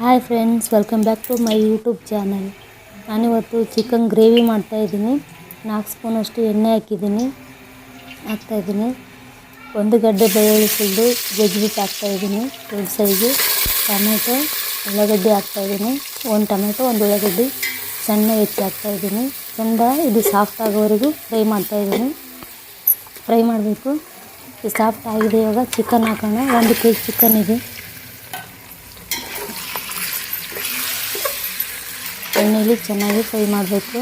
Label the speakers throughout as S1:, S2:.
S1: Hi friends welcome back to my YouTube channel ನಾನಿವತ್ತು chicken gravy ಮಾಡ್ತಾಯಿದ್ದೀನಿ ನಾಲ್ಕು ಸ್ಪೂನಷ್ಟು ಎಣ್ಣೆ ಹಾಕಿದ್ದೀನಿ. ಹಾಕ್ತಾಯಿದ್ದೀನಿ ಒಂದು ಗಡ್ಡೆ ಬೆಳ್ಳುಳ್ಳಿ ಫುಲ್ಲು ಜಜ್ಜಿಬಿಟ್ಟು ಹಾಕ್ತಾಯಿದ್ದೀನಿ ದೊಡ್ಡ ಸೈಜು ಟೊಮೆಟೊ, ಉಳ್ಳಾಗಡ್ಡಿ ಹಾಕ್ತಾಯಿದ್ದೀನಿ ಒಂದು ಟೊಮೆಟೊ, ಒಂದು ಉಳ್ಳಾಗಡ್ಡೆ. ಸಣ್ಣ ಹೆಚ್ಚಿ ಹಾಕ್ತಾಯಿದ್ದೀನಿ ಚೆಂದ ಇದು ಸಾಫ್ಟ್ ಆಗೋವರೆಗೂ ಫ್ರೈ ಮಾಡ್ತಾಯಿದ್ದೀನಿ ಫ್ರೈ ಮಾಡಬೇಕು. ಸಾಫ್ಟ್ ಆಗಿದೆ ಇವಾಗ. ಚಿಕನ್ ಹಾಕೋಣ. ಒಂದು ಕೆ ಜಿ ಚಿಕನ್ ಇದೆ. ಎಣ್ಣೆಲಿ ಚೆನ್ನಾಗಿ ಫ್ರೈ ಮಾಡಬೇಕು.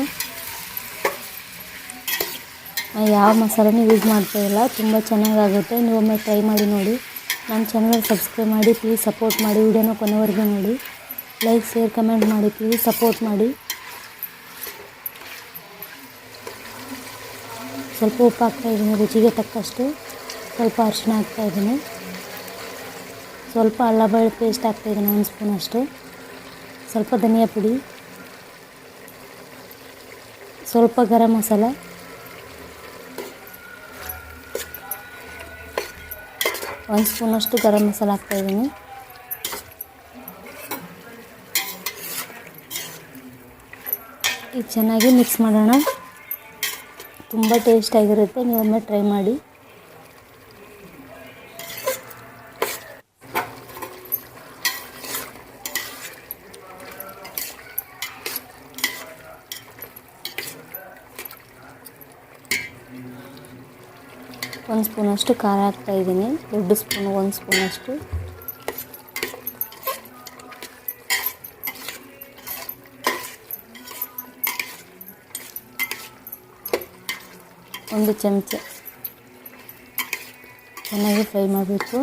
S1: ಯಾವ ಮಸಾಲೆನೂ ಯೂಸ್ ಮಾಡ್ತಾಯಿಲ್ಲ ತುಂಬ ಚೆನ್ನಾಗಾಗುತ್ತೆ. ನೀವೊಮ್ಮೆ ಟ್ರೈ ಮಾಡಿ ನೋಡಿ. ನನ್ನ ಚಾನಲ್ ಸಬ್ಸ್ಕ್ರೈಬ್ ಮಾಡಿ ಪ್ಲೀಸ್ ಸಪೋರ್ಟ್ ಮಾಡಿ, ವಿಡಿಯೋನ ಕೊನೆವರೆಗೂ ನೋಡಿ. ಲೈಕ್ ಶೇರ್ ಕಮೆಂಟ್ ಮಾಡಿ ಪ್ಲೀಸ್ ಸಪೋರ್ಟ್ ಮಾಡಿ. ಸ್ವಲ್ಪ ಉಪ್ಪು ಹಾಕ್ತಾಯಿದ್ದೀನಿ ರುಚಿಗೆ ತಕ್ಕಷ್ಟು. ಸ್ವಲ್ಪ ಅರಿಶಿಣ ಹಾಕ್ತಾಯಿದ್ದೀನಿ ಸ್ವಲ್ಪ ಅಲ್ಲ ಪೇಸ್ಟ್ ಹಾಕ್ತಾಯಿದ್ದೀನಿ ಒಂದು ಸ್ಪೂನಷ್ಟು ಸ್ವಲ್ಪ ಧನಿಯಾ ಪುಡಿ. ಸ್ವಲ್ಪ ಗರಂ ಮಸಾಲ. ಒಂದು ಸ್ಪೂನಷ್ಟು ಗರಂ ಮಸಾಲ ಹಾಕ್ತಾಯಿದ್ದೀನಿ ಇದು ಚೆನ್ನಾಗಿ ಮಿಕ್ಸ್ ಮಾಡೋಣ. ತುಂಬ ಟೇಸ್ಟಾಗಿರುತ್ತೆ ನೀವೊಮ್ಮೆ ಟ್ರೈ ಮಾಡಿ. ಒಂದು ಸ್ಪೂನಷ್ಟು ಖಾರ ಹಾಕ್ತಾಯಿದ್ದೀನಿ ದೊಡ್ಡ ಸ್ಪೂನು, ಒಂದು ಸ್ಪೂನಷ್ಟು. ಒಂದು ಚಮಚ ಚೆನ್ನಾಗಿ ಫ್ರೈ ಮಾಡಬೇಕು.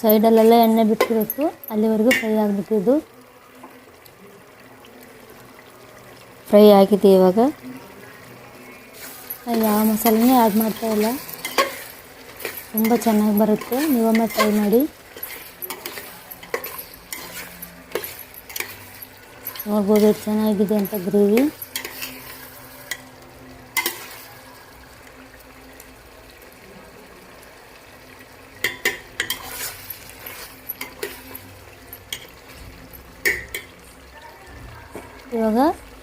S1: ಸೈಡಲ್ಲೆಲ್ಲ ಎಣ್ಣೆ ಬಿಟ್ಟಿರಬೇಕು ಅಲ್ಲಿವರೆಗೂ ಫ್ರೈ ಆಗಬೇಕು ಇದು ಫ್ರೈ ಆಗಿದೆ ಇವಾಗ? ಯಾವ ಮಸಾಲೆನೇ ಆ್ಯಡ್ ಮಾಡ್ತಾಯಿಲ್ಲ ತುಂಬ ಚೆನ್ನಾಗಿ ಬರುತ್ತೆ. ನೀವೊಮ್ಮೆ ಟ್ರೈ ಮಾಡಿ. ನೋಡ್ಬೋದು ಚೆನ್ನಾಗಿದೆ ಅಂತ ಗ್ರೇವಿ. ಇವಾಗ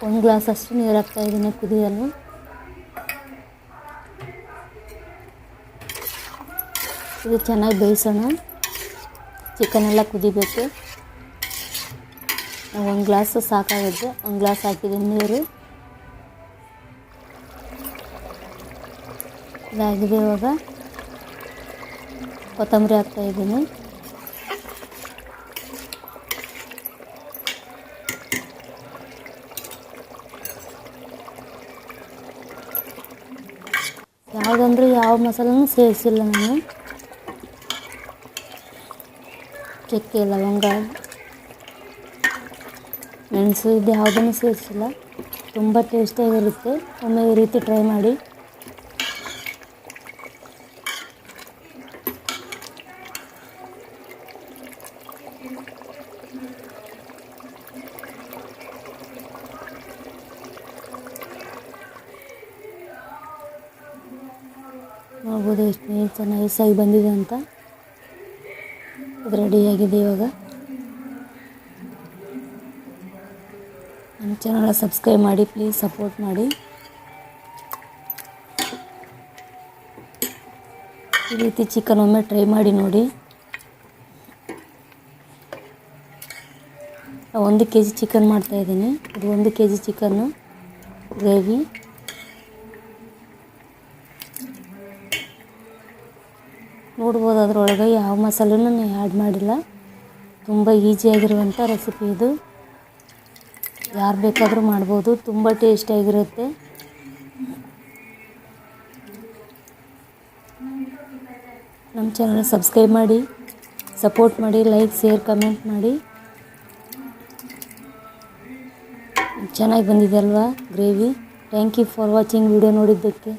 S1: ಒಂದು ಗ್ಲಾಸ್ ಅಷ್ಟು ನೀರು ಹಾಕ್ತಾಯಿದ್ದೀನಿ ಕುದಿಯಲು. ಇದು ಚೆನ್ನಾಗಿ ಬೇಯಿಸೋಣ. ಚಿಕನೆಲ್ಲ ಕುದಿಬೇಕು. ಒಂದು ಗ್ಲಾಸ್ ಸಾಕಾಗುತ್ತೆ. ಒಂದು ಗ್ಲಾಸ್ ಹಾಕಿದ್ದೀನಿ ನೀರು. ಇದಾಗಿದೆ ಇವಾಗ. ಕೊತ್ತಂಬರಿ ಹಾಕ್ತಾಯಿದ್ದೀನಿ ಯಾವುದಂದ್ರೆ ಯಾವ ಮಸಾಲೆನೂ ಸೇರಿಸಿಲ್ಲ ನಾನು. ಚಕ್ಕೆ ಲವಂಗ ಮೆಣಸು ಇದು ಯಾವುದನ್ನು ಸೇರಿಸಿಲ್ಲ. ತುಂಬ ಟೇಸ್ಟಾಗಿರುತ್ತೆ ಒಮ್ಮೆ ಈ ರೀತಿ ಟ್ರೈ ಮಾಡಿ. ನೋಡ್ಬೋದು ಎಷ್ಟು ಚೆನ್ನಾಗಿ ಸೈ ಬಂದಿದೆ ಅಂತ. ಇದು ರೆಡಿಯಾಗಿದೆ ಇವಾಗ. ನನ್ನ ಚಾನಲ್ ಸಬ್ಸ್ಕ್ರೈಬ್ ಮಾಡಿ ಪ್ಲೀಸ್ ಸಪೋರ್ಟ್ ಮಾಡಿ. ಈ ರೀತಿ ಚಿಕನ್ ಒಮ್ಮೆ ಟ್ರೈ ಮಾಡಿ ನೋಡಿ. ಒಂದು ಕೆ ಜಿ ಚಿಕನ್ ಮಾಡ್ತಾಯಿದ್ದೀನಿ ಇದು ಒಂದು ಕೆ ಜಿ ಚಿಕನ್ನು ಗ್ರೇವಿ ನೋಡ್ಬೋದು ಅದರೊಳಗೆ ಯಾವ ಮಸಾಲೆನೂ ನಾನು ಆ್ಯಡ್ ಮಾಡಿಲ್ಲ. ತುಂಬ ಈಸಿಯಾಗಿರುವಂಥ ರೆಸಿಪಿ ಇದು. ಯಾರು ಬೇಕಾದರೂ ಮಾಡ್ಬೋದು, ತುಂಬ ಟೇಸ್ಟಿಯಾಗಿರುತ್ತೆ ನಮ್ಮ ಚಾನಲ್ ಸಬ್ಸ್ಕ್ರೈಬ್ ಮಾಡಿ ಸಪೋರ್ಟ್ ಮಾಡಿ ಲೈಕ್ ಶೇರ್ ಕಮೆಂಟ್ ಮಾಡಿ. ಚೆನ್ನಾಗಿ ಬಂದಿದೆ ಅಲ್ವಾ gravy? Thank you for watching video ನೋಡಿದ್ದಕ್ಕೆ.